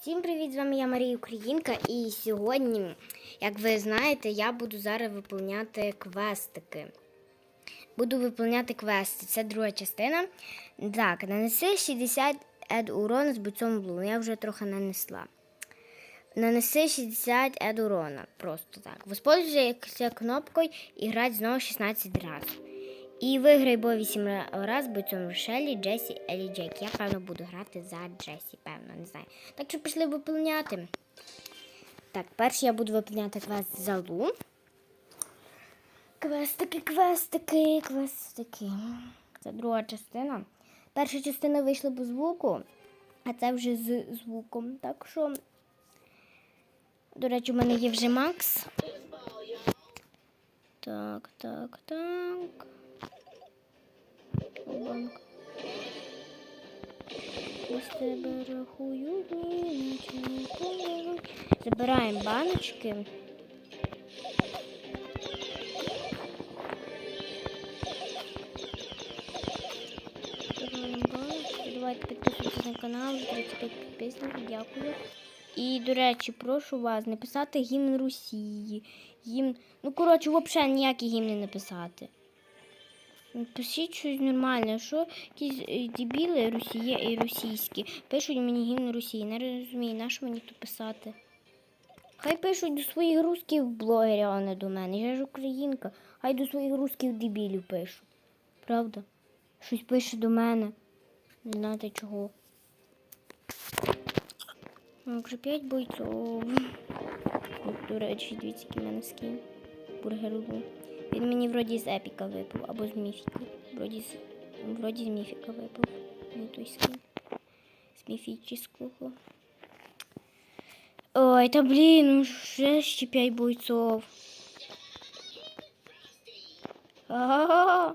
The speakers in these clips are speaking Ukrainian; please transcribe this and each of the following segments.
Всім привіт! З вами я Марія Українка, і сьогодні, як ви знаєте, я буду зараз виповняти квестики. Буду виповняти квести. Це друга частина. Так, нанеси 60 ед урона з бойцом Блу. Я вже трохи нанесла. Нанеси 60 ед урона. Просто так. Воспользуйся кнопкою і грати знову 16 разів. І виграй бо 8 раз бойцом Рошелі, Джесі, Елі Джек. Я, певно, буду грати за Джесі, певно, не знаю. Так що пішли виповняти. Так, перший я буду виповняти квест за Лу. Квестики, квестики, квестики. Це друга частина. Перша частина вийшла без звуку, а це вже з звуком. Так що, до речі, у мене є вже Макс. Так, так, так. Банк. Без тебе рахую, ніколи. Забираємо баночки. Давайте підписуйтесь на канал, 35 підписників, дякую. І, до речі, прошу вас не писати гімн Росії. Гімн... Ну, коротше, взагалі ніякі гімни не писати. Пишіть щось нормальне, що якісь е, дебіли росія і російські пишуть мені гімн Росії. Не розумію, на що мені тут писати. Хай пишуть до своїх русських блогерів, а не до мене. Я ж українка. Хай до своїх русських дебілів пишу. Правда? Щось пише до мене. Не знаєте чого. Ну, Вже п'ять бойців. До речі, дивіться, який мене скін. Бургерлу. Він мені вроді з епіка випав, або з міфіка. Вроді з, вроді з міфіка випав. Не той скін. З міфічного. Ой, та блін, ну вже ще п'ять бойцов. Ага.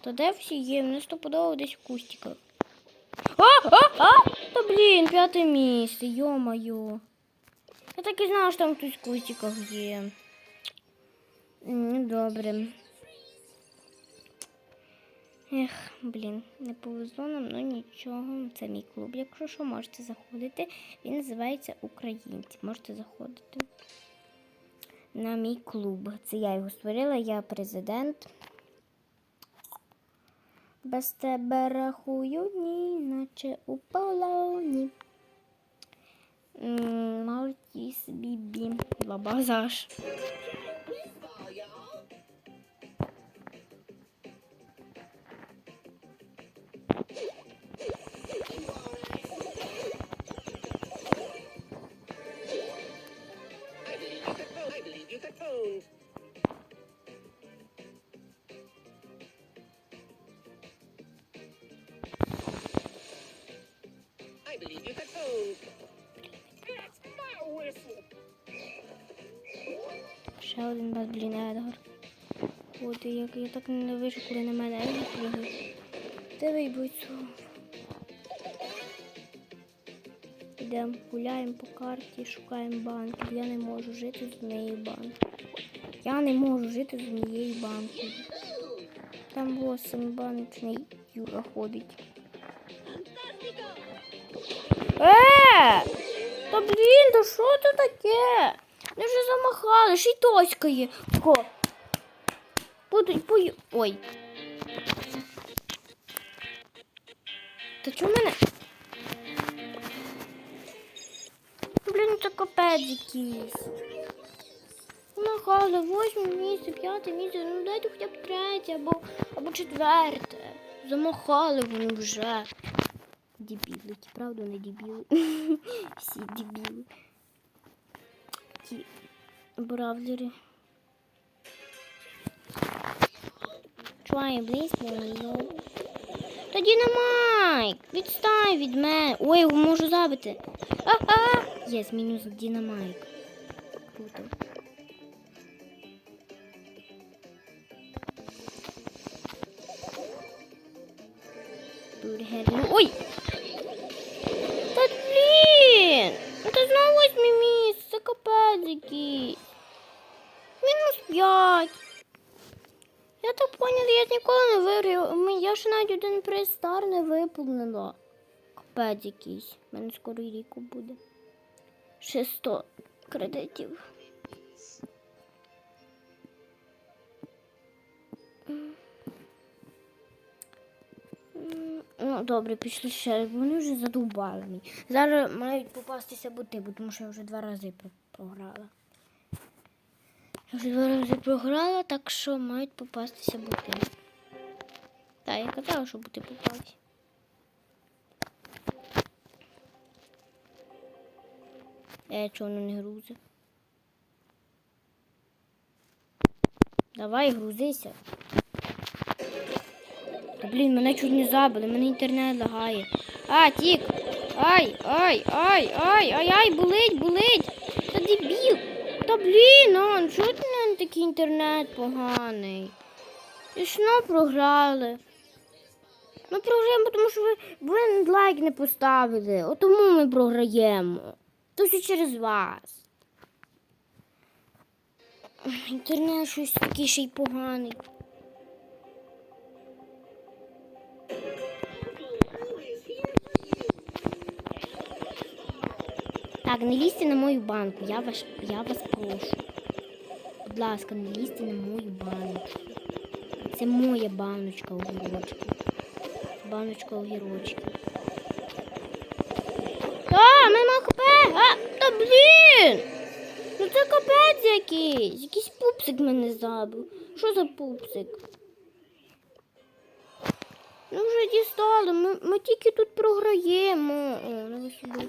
Та де всі є? Вони стопудово десь в кустиках. А, а, а! Та блін, п'яте місце, йо-моє. Я так і знала, що там хтось в кустиках є. М, Добре. Ех, блін, не повезло нам, ну нічого. Це мій клуб. Якщо що, можете заходити. Він називається Українці. Можете заходити на мій клуб. Це я його створила, я президент. Без тебе рахую ні, наче у полоні. Hmm, Nargis, Bibi, Labazar. Ще один бас, блін, Едгар. От як я так ненавижу, коли на мене Едгар пригає. Диви бойцю. Йдемо, гуляємо по карті, шукаємо банків. Я не можу жити з однією банкою. Я не можу жити з однією банкою. Там восем баночний Юра ходить. Е! Та блін, та що це таке? Не вже замахали, ще й тоська є. Ко. Будуть пою. Ой. Та чому мене? Блін, це капець якийсь. Махали, восьме місце, п'яте місце, ну дайте хоча б третє або, або четверте. Замахали вони вже. Дебіли, правда, не дебіли. Всі дебіли. Ті бравлери. Try please, no. Та Дінамайк! Відстань від мене. Ой, його можу забити. А-а! Єс, мінус Дінамайк. Круто. Бургер. Ну, ой! Та блін! Ну Це знову восьме якийсь. Мінус п'ять. Я так поняла, я ніколи не виграю. Я ж навіть один приз не виповнила. капець якийсь. У мене скоро рік буде. 600 кредитів. Ну, добре, пішли ще. раз, Вони вже задовбали мені. Зараз мають попастися боти, бо тому що я вже два рази програла. Я вже два рази програла, так що мають попастися боти. Так, я казала, що боти попались. Е, чого воно не грузить? Давай, грузися. Та блін, мене чуть не забили, мене інтернет лагає. А, тік! Ай, ай, ай, ай, ай, ай, болить, болить! Та дебіл! Та блін, он, чого ти мене такий інтернет поганий? І ж ну програли. Ми програємо, тому що ви, ви лайк не поставили. От тому ми програємо. То все через вас. Інтернет щось такий ще й поганий. Так, не лізьте на мою банку, я вас, я вас прошу. Будь ласка, не лізьте на мою баночку. Це моя баночка огірочки. Баночка огірочки. А, мама хп! А, та блін! Ну це капець якийсь. Якийсь пупсик мене забив. Що за пупсик? Ну вже дістали, ми, ми тільки тут програємо. О, ну ви сюди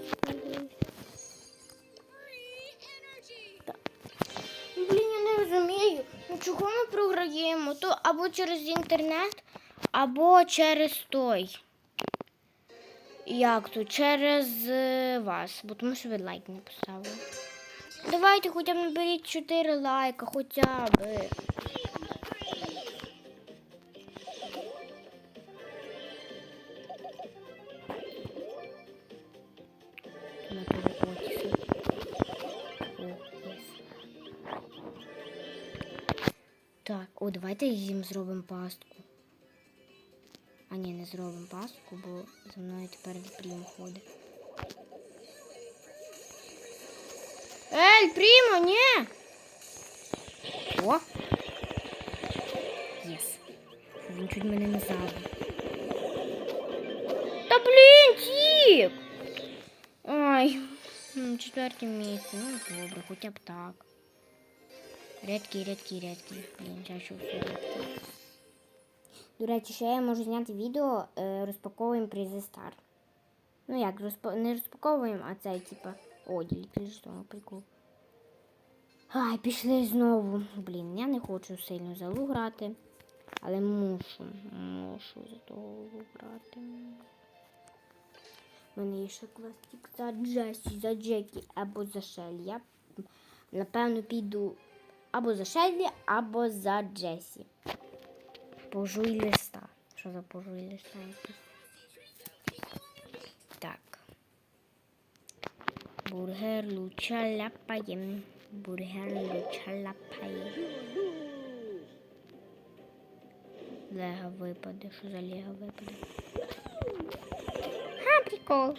не розумію. Ну чого ми програємо? То або через інтернет, або через той. Як то? Через е, вас, бо тому що ви лайк не поставили. Давайте хоча б наберіть 4 лайка, хоча б. На Так, о, давайте їм зробимо пастку. А ні, не зробимо пастку, бо за мною тепер прямо ходить. Ель, Прімо, ні! О! Єс. Він чуть мене не забив. Та блін, тік! Ай, м, четверте місце. Ну добре, хоча б так. Рідкий, рідкий, рідкий. Блін, чаще все рідкий. До речі, ще я можу зняти відео, е, розпаковуємо призи Стар. Ну як, розпа... не розпаковуємо, а цей, типа, оділь, що прикол. Ай, пішли знову. Блін, я не хочу сильно залу грати, але мушу, мушу за грати. У мене є ще квестик за Джесі, за Джекі або за Шелі. Я напевно піду або за Шелі, або за Джесі. Пожуй листа. Що за пожуй листа? Так. Бургер луча ляпаєм. Бургер луча ляпаєм. Лего випаде. Що за Лего випаде? Ха, прикол.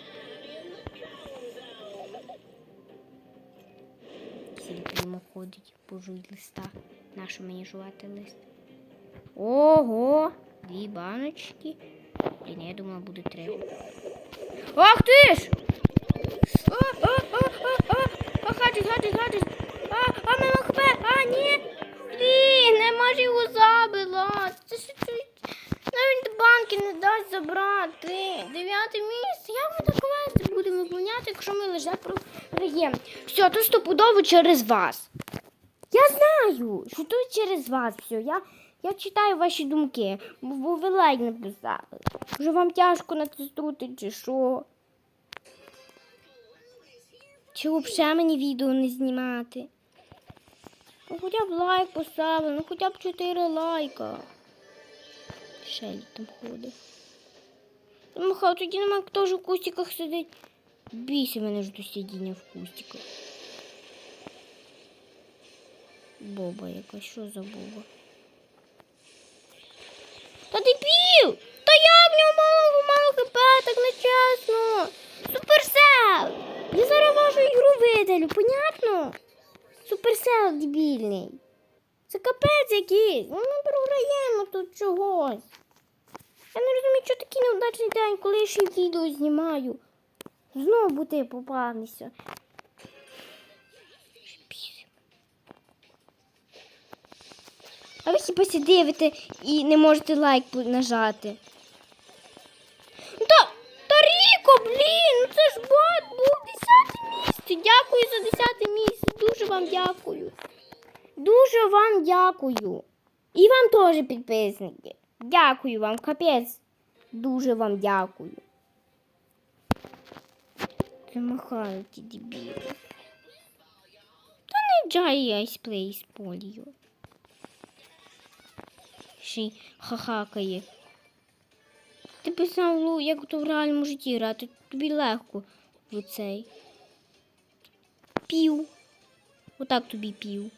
Сільпрямо ходить, пожуй листа. Нащо мені жувати лист? Ого! Дві баночки. Блін, я думала, буде три. Ах ти ж! А, а, а, а, а, а. А, а, хп, а, ні. Блін, не може його забила. Це це? Навіть банки не дасть забрати. Дев'яте місце. Як ми так квести будемо виповняти, якщо ми лише програємо? Все, то стопудово через вас. Я знаю, що тут через вас все. Я, я читаю ваші думки, бо, ви лайк не писали. Вже вам тяжко натиснути чи що? Чи взагалі мені відео не знімати? Ну хоча б лайк поставили, ну хоча б 4 лайка. Шелі там ходить. Махав, тоді нема хто ж у кустиках сидить. Бійся мене ж до сидіння в кустиках. Боба яка, що за боба? Та ти пів! Та я в нього мало мало хп, так нечесно! Суперсел! Я зараз вашу ігру видалю, понятно? Суперсел дебільний. Це капець якийсь. Ну, ми програємо тут чогось. Я не розумію, що такий невдачний день, коли я ще відео знімаю. Знову ти попався. А ви хіба дивите і не можете лайк нажати. Ну Та, та Ріко, блін, ну це ж бот був 10 місце. Дякую за 10 місце. Дуже вам дякую. Дуже вам дякую. І вам теж підписники. Дякую вам, капець. Дуже вам дякую. Замахали ті дебіли. Та не джай айсплей з полію. Ще й хахакає. Ти писав, як то в реальному житті грати, тобі легко в цей. Пів. Отак тобі пів.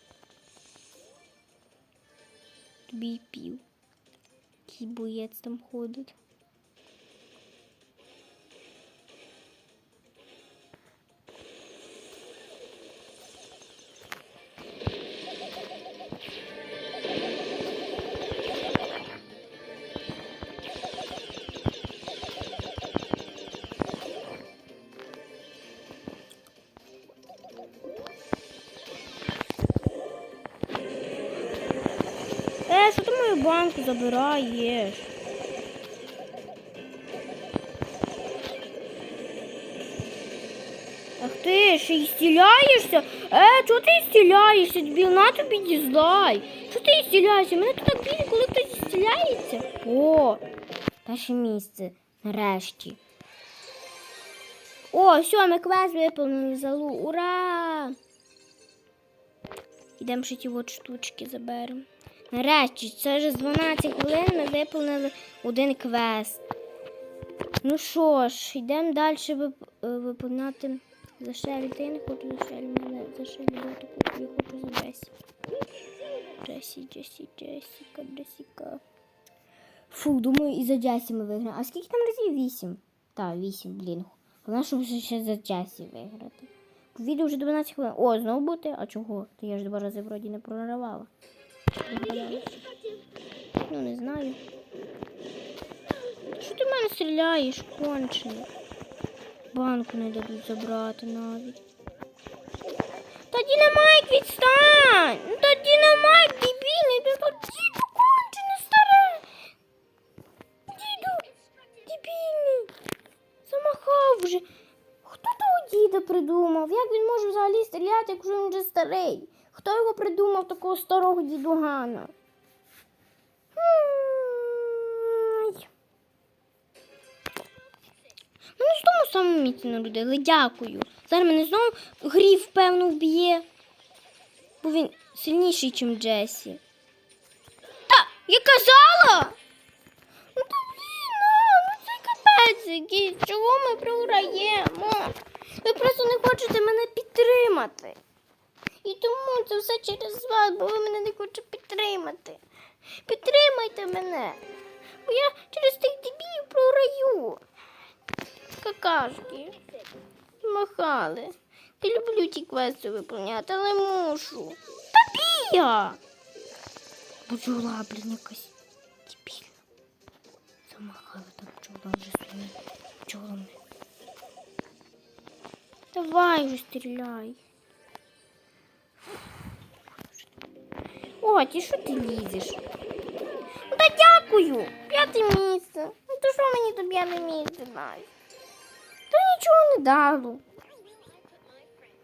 Тобі пів. Який боєць там ходить. Банку забираєш? Ах ти ще й стіляєшся? Е, чого ти стіляєшся? Дебіл, на тобі дізлай. Чого ти стіляєшся? Мене тут так більше, коли хтось стіляється. О, перше місце. Нарешті. О, все, ми квест виповнили залу. Ура! Ідемо ще ті от штучки заберемо. Нарешті, це вже з 12 хвилин ми виповнили один квест. Ну що ж, йдемо далі е, виповняти. Та я не хочу Шелі, мене за Шелі я хочу за Джесі. Джесі, Джесі, Джесіка, Джесіка. Фу, думаю, і за Джесі ми виграємо. А скільки там разів? Вісім? Так, вісім, блін. Головне, щоб ще за Джесі виграти. Відео вже 12 хвилин. О, знову бути? А чого? Та я ж два рази вроді не проривала. Ну, не знаю. Що ти в мене стріляєш, кончений? Банку не дадуть забрати навіть. Та Дінамайк відстань! Ну та Дінамайк дебільний, ти тут діду кончений старе. Діду, дебільний. Замахав вже. Хто того діда придумав? Як він може взагалі стріляти, якщо він вже старий? Хто його придумав такого старого дідугана? Мене з тому самому місці народили. Дякую. Зараз мене знову грів, певно, вб'є. Бо він сильніший, ніж Джесі. Та, я казала! Ну то блін, ну це капець якийсь. Чого ми програємо? Ви просто не хочете мене підтримати. І тому це все через вас, бо ви мене не хочете підтримати. Підтримайте мене. Бо я через тих дебілів програю. Какашки. Махали. Я люблю ті квести виповняти, але мушу. Та бія! Бджола, блін, якась дебільна. Замахали там бджола вже своїми бджолами. Давай вже стріляй. О, ті що ти лізеш? Ну та дякую. П'яте місце. Ну то що мені то п'яте місце дасть? Та нічого не дало.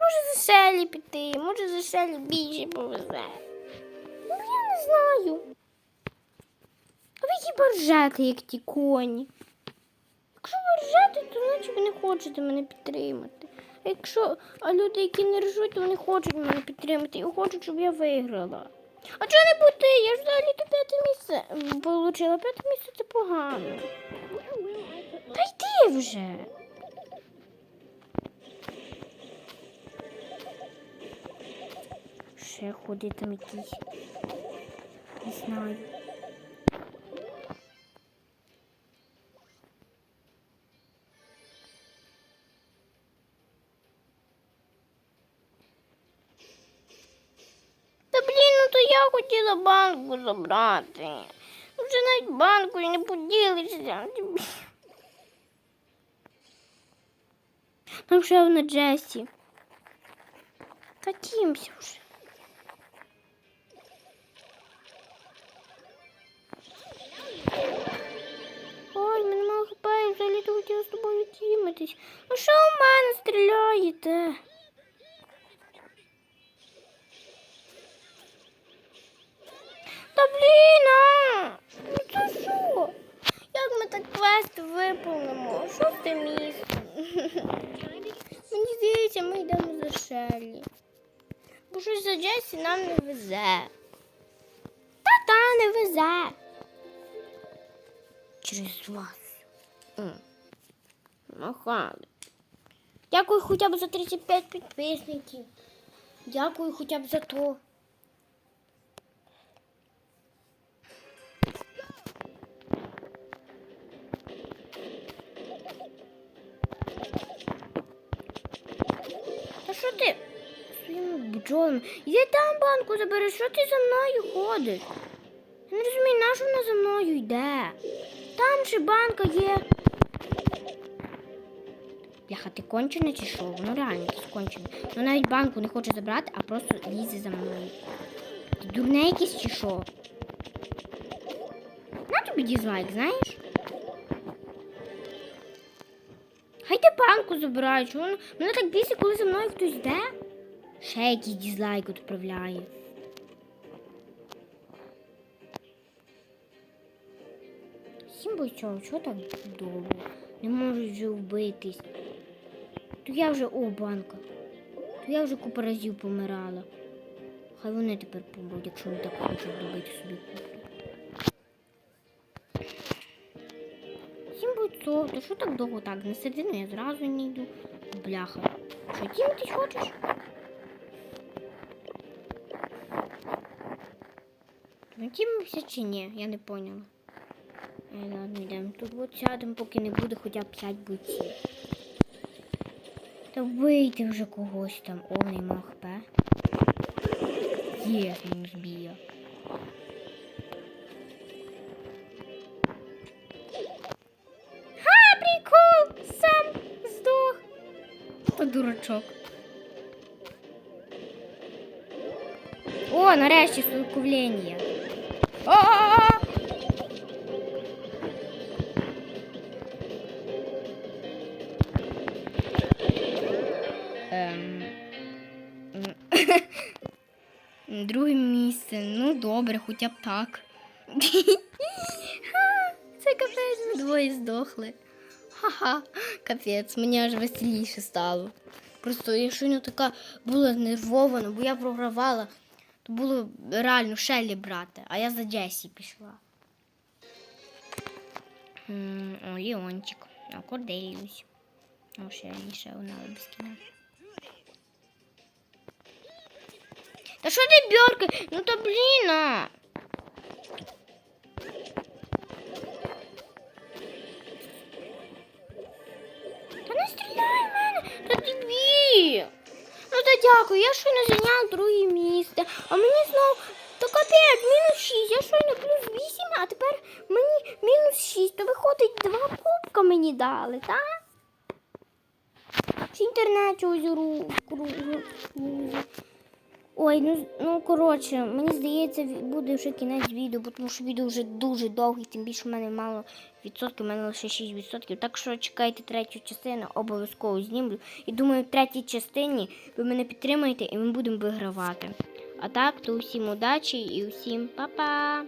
Може за Шелі піти, може за Шелі більше повезе. Ну я не знаю. А ви хіба ржете, як ті коні? Якщо ви ржете, то значить ви не хочете мене підтримати. А якщо а люди, які не ржуть, то вони хочуть мене підтримати і хочуть, щоб я виграла. А чого не бути? Я ж взагалі то п'яте місце получила. П'яте місце це погано. Та йди вже. Ще ходить там якийсь. Не знаю. Хотіла банку забрати. Ну, Вже навіть банкою не поділишся. Там ще одна Джесі. Катімся вже. Ой, мене мало хп, я взагалі то хотіла з тобою тімитись. Ну що у мене стріляєте? Та блін, а! Ну це що? Як ми так квест виповнимо? Що це місце? Мені здається, ми йдемо за Шеллі. Бо щось за Джесі нам не везе. Та-та, не везе. Через вас. Махали. Дякую хоча б за 35 підписників. Дякую хоча б за то. Бджолами? Іди там банку забери, що ти за мною ходиш? Я не розумію, на що вона за мною йде? Там же банка є. Бляха, ти кончений чи що? Ну реально кончений. Ну навіть банку не хоче забрати, а просто лізе за мною. Ти дурне якийсь чи що? На тобі дізлайк, знаєш? Хай ти банку забирають. Воно- Мене так бісить, коли за мною хтось йде. Ще якийсь дізлайк відправляє. Сім бойців, чого так довго? Не можуть вже вбитись. То я вже о, банка. То я вже купу разів помирала. Хай вони тепер побудуть, якщо вони так хочуть добити собі куплю. Сім бойців, то що так довго так? На середину я зразу не йду. Бляха. Що тім ти хочеш? Ну чи ні? Я не поняла. Е, ладно, йдемо. Тут от сядемо, поки не буде хоча б 5 бойців. Та вбийте вже когось там. О, нема хп. Є, він збія. Ха, прикол! Сам здох. Та дурачок. О, нарешті столкновення. Ем... Друге місце. Ну добре, хоча б так. Це капець, ми двоє здохли. Ха-ха, капець, мені аж веселіше стало. Просто я щойно така була нервована, бо я програвала, то було реально Шеллі брати, а я за Джесі пішла. М, О, Леончик, а Корделіус. О, Шеллі, ще одна без кіна. Та що ти бьорки? Ну та блін. а. Та не стріляй в мене, та тобі. Та дякую, я щойно зайняла друге місце, а мені знову то капець, мінус 6, я щойно плюс 8, а тепер мені мінус 6, то виходить два кубка мені дали, так? Чи інтернет чогось ру, ру- ру- Ой, ну, ну коротше, мені здається, буде вже кінець відео, тому що відео вже дуже довге, тим більше в мене мало в мене лише 6 відсотків. Так що чекайте третю частину, обов'язково знімлю. І думаю, в третій частині ви мене підтримаєте і ми будемо вигравати. А так, то усім удачі і усім па-па!